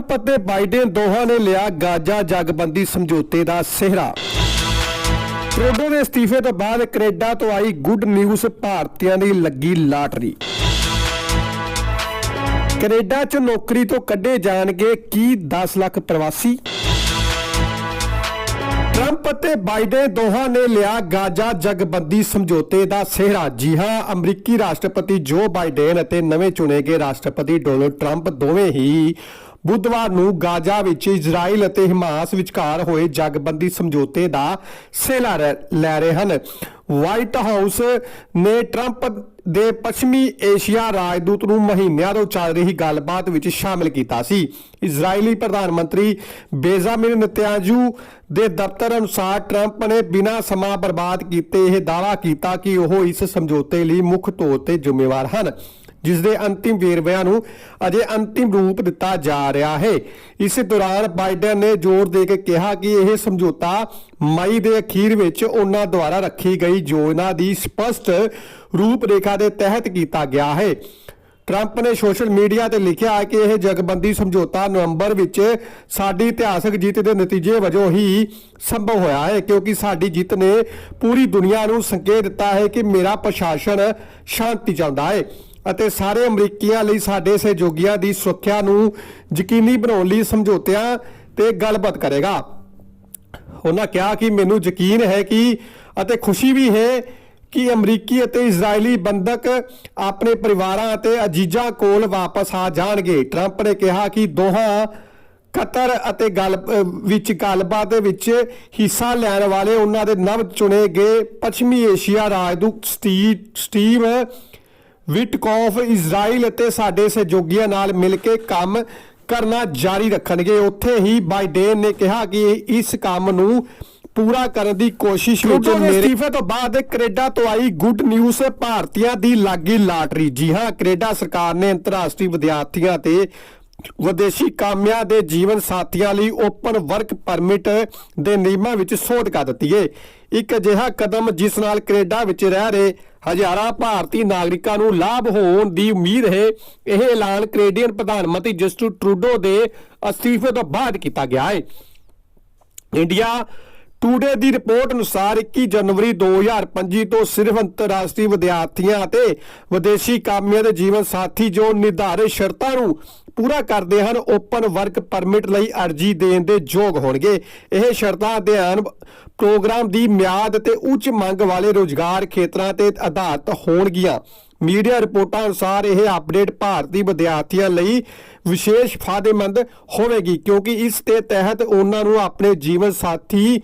Trump ਅਤੇ Biden ਦੋਹਾਂ ਨੇ ਲਿਆ ਗਾਜ਼ਾ ਜਗਬੰਦੀ ਸਮਝੌਤੇ ਦਾ ਸਿਹਰਾ। ਟਰੂਡੋ ਦੇ ਅਸਤੀਫੇ ਤੋਂ ਬਾਅਦ ਕੈਨੇਡਾ ਤੋਂ ਆਈ ਗੁੱਡ ਨਿਊਜ਼ ਭਾਰਤੀਆਂ ਦੀ ਲੱਗੀ ਲਾਟਰੀ। ਕੈਨੇਡਾ 'ਚ ਨੌਕਰੀ ਤੋਂ ਕੱਢੇ ਜਾਣਗੇ ਕੀ 10 ਲੱਖ ਪ੍ਰਵਾਸੀ? ਟਰੰਪ ਅਤੇ ਬਾਈਡਨ ਦੋਹਾਂ ਨੇ ਲਿਆ ਗਾਜ਼ਾ ਜਗਬੰਦੀ ਸਮਝੌਤੇ ਦਾ ਸਿਹਰਾ। ਜੀ ਹਾਂ, ਅਮਰੀਕੀ ਰਾਸ਼ਟਰਪਤੀ ਜੋ ਬਾਈਡਨ ਅਤੇ ਨਵੇਂ ਚੁਣੇ ਗਏ ਰਾਸ਼ਟਰਪਤੀ ਡੋਨਲਡ ਟਰੰਪ ਦੋਵੇਂ ਹੀ ਬੁੱਧਵਾਰ ਨੂੰ ਗਾਜ਼ਾ ਵਿੱਚ ਇਜ਼ਰਾਈਲ ਅਤੇ ਹਮਾਸ ਵਿਚਕਾਰ ਹੋਏ ਜਗਬੰਦੀ ਸਮਝੌਤੇ ਦਾ ਸੇਲਾ ਲੈ ਰਹੇ ਹਨ। ਵਾਈਟ ਹਾਊਸ ਨੇ ਟਰੰਪ ਦੇ ਪੱਛਮੀ ਏਸ਼ੀਆ ਰਾਜਦੂਤ ਨੂੰ ਮਹੀਨਿਆਂ ਤੋਂ ਚੱਲ ਰਹੀ ਗੱਲਬਾਤ ਵਿੱਚ ਸ਼ਾਮਲ ਕੀਤਾ ਸੀ। ਇਜ਼ਰਾਈਲੀ ਪ੍ਰਧਾਨ ਮੰਤਰੀ ਬੇਜ਼ਾਮਿਨ ਨਤਿਆਜ਼ੂ ਦੇ ਦਫ਼ਤਰ ਅਨੁਸਾਰ ਟਰੰਪ ਨੇ ਬਿਨਾਂ ਸਮਾਂ ਬਰਬਾਦ ਕੀਤੇ ਇਹ ਦਾਅਵਾ ਕੀਤਾ ਕਿ ਉਹ ਇਸ ਸਮਝੌਤੇ ਲਈ ਮੁੱਖ ਤੌਰ ਤੇ ਜ਼ਿੰਮੇਵਾਰ ਹਨ। ਜਿਸ ਦੇ ਅੰਤਿਮ ਵੇਰਵਿਆਂ ਨੂੰ ਅਜੇ ਅੰਤਿਮ ਰੂਪ ਦਿੱਤਾ ਜਾ ਰਿਹਾ ਹੈ। ਇਸ ਦੌਰਾਨ ਬਾਈਡਨ ਨੇ ਜ਼ੋਰ ਦੇ ਕੇ ਕਿਹਾ ਕਿ ਇਹ ਸਮਝੌਤਾ ਮਈ ਦੇ ਅਖੀਰ ਵਿੱਚ ਉਹਨਾਂ ਦੁਆਰਾ ਰੱਖੀ ਗਈ ਯੋਜਨਾ ਦੀ ਸਪਸ਼ਟ ਰੂਪਰੇਖਾ ਦੇ ਤਹਿਤ ਕੀਤਾ ਗਿਆ ਹੈ। ਟਰੰਪ ਨੇ ਸੋਸ਼ਲ ਮੀਡੀਆ ਤੇ ਲਿਖਿਆ ਹੈ ਕਿ ਇਹ ਜਗਬੰਦੀ ਸਮਝੌਤਾ ਨਵੰਬਰ ਵਿੱਚ ਸਾਡੀ ਇਤਿਹਾਸਕ ਜਿੱਤ ਦੇ ਨਤੀਜੇ ਵਜੋਂ ਹੀ ਸੰਭਵ ਹੋਇਆ ਹੈ, ਕਿਉਂਕਿ ਸਾਡੀ ਜਿੱਤ ਨੇ ਪੂਰੀ ਦੁਨੀਆ ਨੂੰ ਸੰਕੇਤ ਦਿੱਤਾ ਹੈ ਕਿ ਮੇਰਾ ਪ੍ਰਸ਼ਾਸਨ ਸ਼ਾਂਤੀ ਚਾਹੁੰਦਾ ਹੈ। ਅਤੇ ਸਾਰੇ ਅਮਰੀਕੀਆਂ ਲਈ ਸਾਡੇ ਸਹਿਯੋਗੀਆਂ ਦੀ ਸੁਰੱਖਿਆ ਨੂੰ ਯਕੀਨੀ ਬਣਾਉਣ ਲਈ ਸਮਝੌਤਿਆਂ ਤੇ ਗੱਲਬਾਤ ਕਰੇਗਾ। ਉਹਨਾਂ ਕਿਹਾ ਕਿ ਮੈਨੂੰ ਯਕੀਨ ਹੈ ਕਿ ਅਤੇ ਖੁਸ਼ੀ ਵੀ ਹੈ ਕਿ ਅਮਰੀਕੀ ਅਤੇ ਇਜ਼ਰਾਈਲੀ ਬੰਦਕ ਆਪਣੇ ਪਰਿਵਾਰਾਂ ਅਤੇ ਅਜੀਜ਼ਾਂ ਕੋਲ ਵਾਪਸ ਆ ਜਾਣਗੇ। ਟਰੰਪ ਨੇ ਕਿਹਾ ਕਿ ਦੋਹਾਂ ਕਤਰ ਅਤੇ ਗੱਲ ਵਿੱਚ ਗੱਲਬਾਤ ਦੇ ਵਿੱਚ ਹਿੱਸਾ ਲੈਣ ਵਾਲੇ ਉਹਨਾਂ ਦੇ ਨਵ ਚੁਣੇ ਗਏ ਪੱਛਮੀ ਏਸ਼ੀਆ ਰਾਜਦੂਤ ਸਟੀਵ ਸਟੀਵ ਵਿਟਕੌਫ ਇਜ਼ਰਾਈਲ ਅਤੇ ਸਾਡੇ ਸਹਿਯੋਗੀਆਂ ਨਾਲ ਮਿਲ ਕੇ ਕੰਮ ਕਰਨਾ ਜਾਰੀ ਰੱਖਣਗੇ। ਉੱਥੇ ਹੀ ਬਾਈਡਨ ਨੇ ਕਿਹਾ ਕਿ ਇਸ ਕੰਮ ਨੂੰ ਪੂਰਾ ਕਰਨ ਦੀ ਕੋਸ਼ਿਸ਼ ਵਿੱਚ ਮੇਰੇ ਅਸਤੀਫੇ ਤੋਂ ਬਾਅਦ ਕੈਨੇਡਾ ਤੋਂ ਆਈ ਗੁੱਡ ਨਿਊਜ਼ ਭਾਰਤੀਆਂ ਦੀ ਲੱਗੀ ਲਾਟਰੀ। ਜੀ ਹਾਂ ਕੈਨੇਡਾ ਸਰਕਾਰ ਨੇ ਅੰਤਰਰਾਸ਼ਟਰੀ ਵਿਦਿਆਰਥੀਆਂ ਤੇ ਵਿਦੇਸ਼ੀ ਕਾਮਿਆਂ ਦੇ ਜੀਵਨ ਸਾਥੀਆਂ ਲਈ ਓਪਨ ਵਰਕ ਪਰਮਿਟ ਦੇ ਨਿਯਮਾਂ ਵਿੱਚ ਸੋਧ ਕਰ ਦਿੱਤੀ ਹੈ ਇੱਕ ਅਜਿਹਾ ਕਦਮ ਜਿਸ ਨਾਲ ਕੈਨੇਡਾ ਵਿੱਚ ਰਹਿ ਰਹੇ ਹਜ਼ਾਰਾਂ ਭਾਰਤੀ ਨਾਗਰਿਕਾਂ ਨੂੰ ਲਾਭ ਹੋਣ ਦੀ ਉਮੀਦ ਹੈ। ਇਹ ਐਲਾਨ ਕੈਨੇਡੀਅਨ ਪ੍ਰਧਾਨ ਮੰਤਰੀ ਜਸਟਿਨ ਟਰੂਡੋ ਦੇ ਅਸਤੀਫੇ ਤੋਂ ਬਾਅਦ ਕੀਤਾ ਗਿਆ ਹੈ। ਇੰਡੀਆ ਟੂਡੇ ਦੀ ਰਿਪੋਰਟ ਅਨੁਸਾਰ 21 ਜਨਵਰੀ 2025 ਤੋਂ ਸਿਰਫ ਅੰਤਰਰਾਸ਼ਟਰੀ ਵਿਦਿਆਰਥੀਆਂ ਅਤੇ ਵਿਦੇਸ਼ੀ ਕਾਮਿਆਂ ਦੇ ਜੀਵਨ ਸਾਥੀ ਜੋ ਨਿਰਧਾਰਿਤ ਸ਼ਰਤਾਂ ਨੂੰ ਪੂਰਾ ਕਰਦੇ ਹਨ ਓਪਨ ਵਰਕ ਪਰਮਿਟ ਲਈ ਅਰਜ਼ੀ ਦੇਣ ਦੇ ਯੋਗ ਹੋਣਗੇ। ਇਹ ਸ਼ਰਤਾਂ ਅਧਿਐਨ ਪ੍ਰੋਗਰਾਮ ਦੀ ਮਿਆਦ ਤੇ ਉੱਚ ਮੰਗ ਵਾਲੇ ਰੋਜ਼ਗਾਰ ਖੇਤਰਾਂ ਤੇ ਆਧਾਰਿਤ ਹੋਣਗੀਆਂ। ਮੀਡੀਆ ਰਿਪੋਰਟਾਂ ਅਨੁਸਾਰ ਇਹ ਅਪਡੇਟ ਭਾਰਤੀ ਵਿਦਿਆਰਥੀਆਂ ਲਈ ਵਿਸ਼ੇਸ਼ ਫਾਇਦੇਮੰਦ ਹੋਵੇਗੀ, ਕਿਉਂਕਿ ਇਸ ਦੇ ਤਹਿਤ ਉਹਨਾਂ ਨੂੰ ਆਪਣੇ ਜੀਵਨ ਸਾਥੀ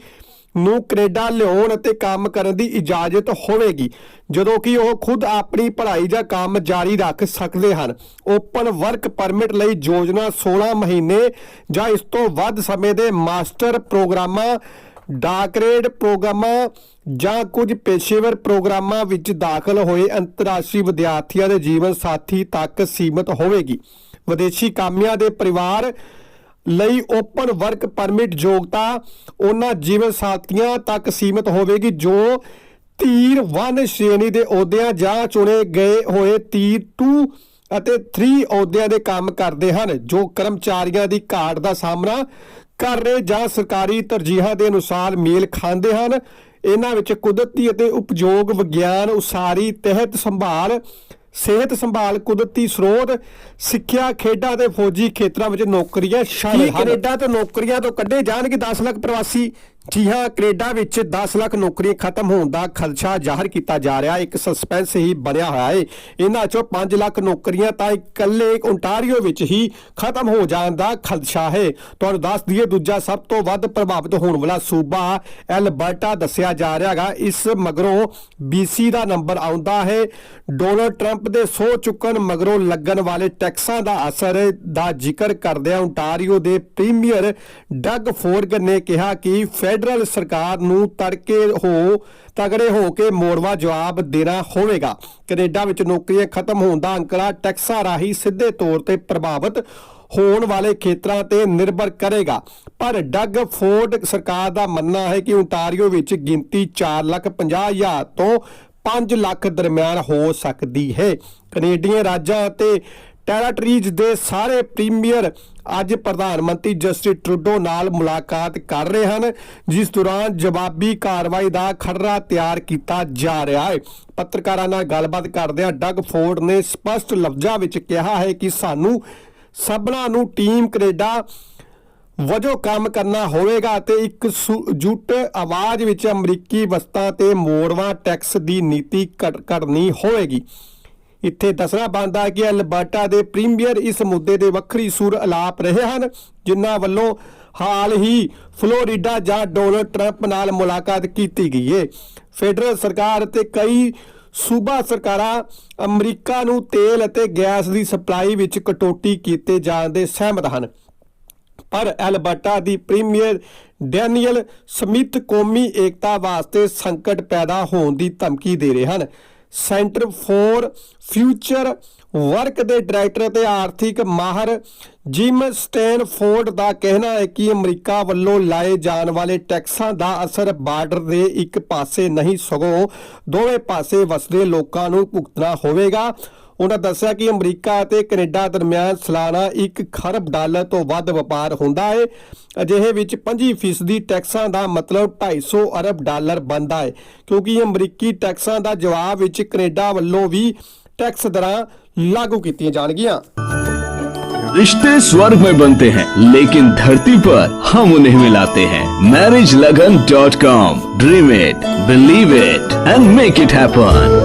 ਨੂੰ ਕੈਨੇਡਾ ਲਿਆਉਣ ਅਤੇ ਕੰਮ ਕਰਨ ਦੀ ਇਜਾਜ਼ਤ ਹੋਵੇਗੀ। ਜਦੋਂ ਕਿ ਉਹ ਖੁਦ ਆਪਣੀ ਪੜ੍ਹਾਈ ਜਾਂ ਕੰਮ ਜਾਰੀ ਰੱਖ ਸਕਦੇ ਹਨ। ਓਪਨ ਵਰਕ ਪਰਮਿਟ ਲਈ ਯੋਜਨਾ 16 ਮਹੀਨੇ ਜਾਂ ਇਸ ਤੋਂ ਵੱਧ ਸਮੇਂ ਦੇ ਮਾਸਟਰ ਪ੍ਰੋਗਰਾਮਾਂ, ਡਾਕਰੇਡ ਪ੍ਰੋਗਰਾਮਾਂ ਜਾਂ ਕੁਝ ਪੇਸ਼ੇਵਰ ਪ੍ਰੋਗਰਾਮਾਂ ਵਿੱਚ ਦਾਖਲ ਹੋਏ ਅੰਤਰਰਾਸ਼ਟਰੀ ਵਿਦਿਆਰਥੀਆਂ ਦੇ ਜੀਵਨ ਸਾਥੀ ਤੱਕ ਸੀਮਿਤ ਹੋਵੇਗੀ। ਵਿਦੇਸ਼ੀ ਕਾਮਿਆਂ ਦੇ ਪਰਿਵਾਰ ਲਈ ਓਪਨ ਵਰਕ ਪਰਮਿਟ ਯੋਗਤਾ ਉਹਨਾਂ ਜੀਵਨ ਸਾਥੀਆਂ ਤੱਕ ਸੀਮਿਤ ਹੋਵੇਗੀ, ਜੋ ਤੀਰ 1 ਸ਼੍ਰੇਣੀ ਦੇ ਅਹੁਦਿਆਂ ਜਾਂ ਚੁਣੇ ਗਏ ਹੋਏ ਤੀਰ 2 ਅਤੇ 3 ਅਹੁਦਿਆਂ ਦੇ ਕੰਮ ਕਰਦੇ ਹਨ, ਜੋ ਕਰਮਚਾਰੀਆਂ ਦੀ ਘਾਟ ਦਾ ਸਾਹਮਣਾ ਕਰ ਰਹੇ ਜਾਂ ਸਰਕਾਰੀ ਤਰਜੀਹਾਂ ਦੇ ਅਨੁਸਾਰ ਮੇਲ ਖਾਂਦੇ ਹਨ। ਇਹਨਾਂ ਵਿੱਚ ਕੁਦਰਤੀ ਅਤੇ ਉਪਯੋਗ ਵਿਗਿਆਨ ਉਸਾਰੀ, ਤਹਿਤ ਸੰਭਾਲ ਸਿਹਤ ਸੰਭਾਲ ਕੁਦਰਤੀ ਸਰੋਤ ਸਿੱਖਿਆ ਖੇਡਾਂ ਤੇ ਫੌਜੀ ਖੇਤਰਾਂ ਵਿੱਚ ਨੌਕਰੀਆਂ ਸ਼ਾਮਲ ਹਨ ਕੈਨੇਡਾ ਤੋਂ ਨੌਕਰੀਆਂ ਤੋਂ ਕੱਢੇ ਜਾਣਗੇ 10 ਲੱਖ ਪ੍ਰਵਾਸੀ। ਜੀ ਹਾਂ, ਕੈਨੇਡਾ ਵਿੱਚ 10 ਲੱਖ ਨੌਕਰੀਆਂ ਖਤਮ ਹੋਣ ਦਾ ਖਦਸ਼ਾ ਜ਼ਾਹਰ ਕੀਤਾ ਜਾ ਰਿਹਾ ਇੱਕ ਸਸਪੈਂਸ ਹੀ ਬਣਿਆ ਹੋਇਆ ਹੈ। ਇਹਨਾਂ ਚੋਂ 5 ਲੱਖ ਨੌਕਰੀਆਂ ਤਾਂ ਇਕੱਲੇ ਓਨਟਾਰੀਓ ਵਿੱਚ ਹੀ ਖਤਮ ਹੋ ਜਾਣ ਦਾ ਖਦਸ਼ਾ ਹੈ। ਤੁਹਾਨੂੰ ਦੱਸ ਦਈਏ, ਦੂਜਾ ਸਭ ਤੋਂ ਵੱਧ ਪ੍ਰਭਾਵਿਤ ਹੋਣ ਵਾਲਾ ਸੂਬਾ ਐਲਬਰਟਾ ਦੱਸਿਆ ਜਾ ਰਿਹਾ ਹੈਗਾ। ਇਸ ਮਗਰੋਂ BC ਦਾ ਨੰਬਰ ਆਉਂਦਾ ਹੈ। ਡੋਨਲਡ ਟਰੰਪ ਦੇ ਸੋ ਚੁੱਕਣ ਮਗਰੋਂ ਲੱਗਣ ਵਾਲੇ ਟੈਕਸਾਂ ਦਾ ਅਸਰ ਦਾ ਜ਼ਿਕਰ ਕਰਦਿਆਂ ਓਨਟਾਰੀਓ ਦੇ ਪ੍ਰੀਮੀਅਰ ਡੱਗ ਫੋਰਗ ਨੇ ਕਿਹਾ ਕਿ ਫੈਡਰਲ ਸਰਕਾਰ ਨੂੰ ਤੜਕੇ ਹੋ ਤਗੜੇ ਹੋ ਕੇ ਮੋੜਵਾ ਜਵਾਬ ਦੇਣਾ ਹੋਵੇਗਾ। ਕੈਨੇਡਾ ਵਿੱਚ ਨੌਕਰੀਆਂ ਖਤਮ ਹੋਣ ਦਾ ਅੰਕੜਾ ਟੈਕਸਾਂ ਰਾਹੀਂ ਸਿੱਧੇ ਤੌਰ ਤੇ ਪ੍ਰਭਾਵਿਤ ਹੋਣ ਵਾਲੇ ਖੇਤਰਾਂ ਤੇ ਨਿਰਭਰ ਕਰੇਗਾ। ਪਰ ਡਗ ਫੋਰਡ ਸਰਕਾਰ ਦਾ ਮੰਨਣਾ ਹੈ ਕਿ ਓਨਟਾਰੀਓ ਵਿੱਚ ਗਿਣਤੀ 4,50,000 ਤੋਂ 5 ਲੱਖ ਦਰਮਿਆਨ ਹੋ ਸਕਦੀ ਹੈ। ਕੈਨੇਡੀਅਨ ਰਾਜਾਂ ਅਤੇ ਟੈਰਾਟਰੀਜ਼ ਦੇ ਸਾਰੇ ਪ੍ਰੀਮੀਅਰ ਅੱਜ ਪ੍ਰਧਾਨ ਮੰਤਰੀ ਜਸਟਿਨ ਟਰੂਡੋ ਨਾਲ ਮੁਲਾਕਾਤ ਕਰ ਰਹੇ ਹਨ, ਜਿਸ ਦੌਰਾਨ ਜਵਾਬੀ ਕਾਰਵਾਈ ਦਾ ਖਰੜਾ ਤਿਆਰ ਕੀਤਾ ਜਾ ਰਿਹਾ ਹੈ। ਪੱਤਰਕਾਰਾਂ ਨਾਲ ਗੱਲਬਾਤ ਕਰਦਿਆਂ ਡਗ ਫੋਰਡ ਨੇ ਸਪਸ਼ਟ ਲਫ਼ਜ਼ਾਂ ਵਿੱਚ ਕਿਹਾ ਹੈ ਕਿ ਸਾਨੂੰ ਸਭਨਾਂ ਨੂੰ ਟੀਮ ਕੈਨੇਡਾ ਵਜੋਂ ਕੰਮ ਕਰਨਾ ਹੋਵੇਗਾ ਅਤੇ ਇੱਕ ਜੁੱਟ ਆਵਾਜ਼ ਵਿੱਚ ਅਮਰੀਕੀ ਵਸਤਾਂ ਤੇ ਮੋੜਵਾਂ ਟੈਕਸ ਦੀ ਨੀਤੀ ਘੜ- ਘੜਨੀ ਹੋਵੇਗੀ। ਇੱਥੇ ਦੱਸਣਾ ਬਣਦਾ ਹੈ ਕਿ ਅਲਬਰਟਾ ਦੇ ਪ੍ਰੀਮੀਅਰ ਇਸ ਮੁੱਦੇ ਦੇ ਵੱਖਰੀ ਸੁਰ ਅਲਾਪ ਰਹੇ ਹਨ, ਜਿਨ੍ਹਾਂ ਵੱਲੋਂ ਹਾਲ ਹੀ ਫਲੋਰੀਡਾ ਜਾਂ ਡੋਨਲਡ ਟਰੰਪ ਨਾਲ ਮੁਲਾਕਾਤ ਕੀਤੀ ਗਈ ਹੈ। ਫੈਡਰਲ ਸਰਕਾਰ ਅਤੇ ਕਈ ਸੂਬਾ ਸਰਕਾਰਾਂ ਅਮਰੀਕਾ ਨੂੰ ਤੇਲ ਅਤੇ ਗੈਸ ਦੀ ਸਪਲਾਈ ਵਿੱਚ ਕਟੌਤੀ ਕੀਤੇ ਜਾਣ ਦੇ ਸਹਿਮਤ ਹਨ। ਪਰ ਐਲਬਰਟਾ ਦੀ ਪ੍ਰੀਮੀਅਰ ਡੈਨੀਅਲ ਸਮਿਥ ਕੌਮੀ ਏਕਤਾ ਵਾਸਤੇ ਸੰਕਟ ਪੈਦਾ ਹੋਣ ਦੀ ਧਮਕੀ ਦੇ ਰਹੇ ਹਨ। ਸੈਂਟਰ ਫੋਰ ਫਿਊਚਰ ਵਰਕ ਦੇ ਡਾਇਰੈਕਟਰ ਤੇ ਆਰਥਿਕ ਮਾਹਰ ਜਿਮ ਸਟੈਨਫੋਰਡ ਦਾ ਕਹਿਣਾ ਹੈ ਕਿ ਅਮਰੀਕਾ ਵੱਲੋਂ ਲਾਏ ਜਾਣ ਵਾਲੇ ਟੈਕਸਾਂ ਦਾ ਅਸਰ ਬਾਰਡਰ ਦੇ ਇੱਕ ਪਾਸੇ ਨਹੀਂ, ਸਗੋਂ ਦੋਵੇਂ ਪਾਸੇ ਵਸਦੇ ਲੋਕਾਂ ਨੂੰ ਭੁਗਤਣਾ ਹੋਵੇਗਾ। ਉਹਨਾਂ ਦੱਸਿਆ ਕਿ ਅਮਰੀਕਾ ਅਤੇ ਕੈਨੇਡਾ ਦਰਮਿਆਨ ਸਾਲਾਨਾ 1 ਖਰਬ ਡਾਲਰ ਤੋਂ ਵੱਧ ਵਪਾਰ ਹੁੰਦਾ ਹੈ ਅਜਿਹੇ ਵਿੱਚ 25% ਟੈਕਸਾਂ ਦਾ ਮਤਲਬ 250 ਅਰਬ ਡਾਲਰ ਬਣਦਾ ਹੈ ਕਿਉਂਕਿ ਅਮਰੀਕੀ ਟੈਕਸਾਂ ਦਾ ਜਵਾਬ ਵਿੱਚ ਕੈਨੇਡਾ ਵੱਲੋਂ ਵੀ ਟੈਕਸ ਦਰਾਂ ਲਾਗੂ ਕੀਤੀਆਂ ਜਾਣਗੀਆਂ रिश्ते स्वर्ग में बनते हैं लेकिन धरती पर हम उन्हें मिलाते हैं marriage Lagan dot com dream it believe it and make it happen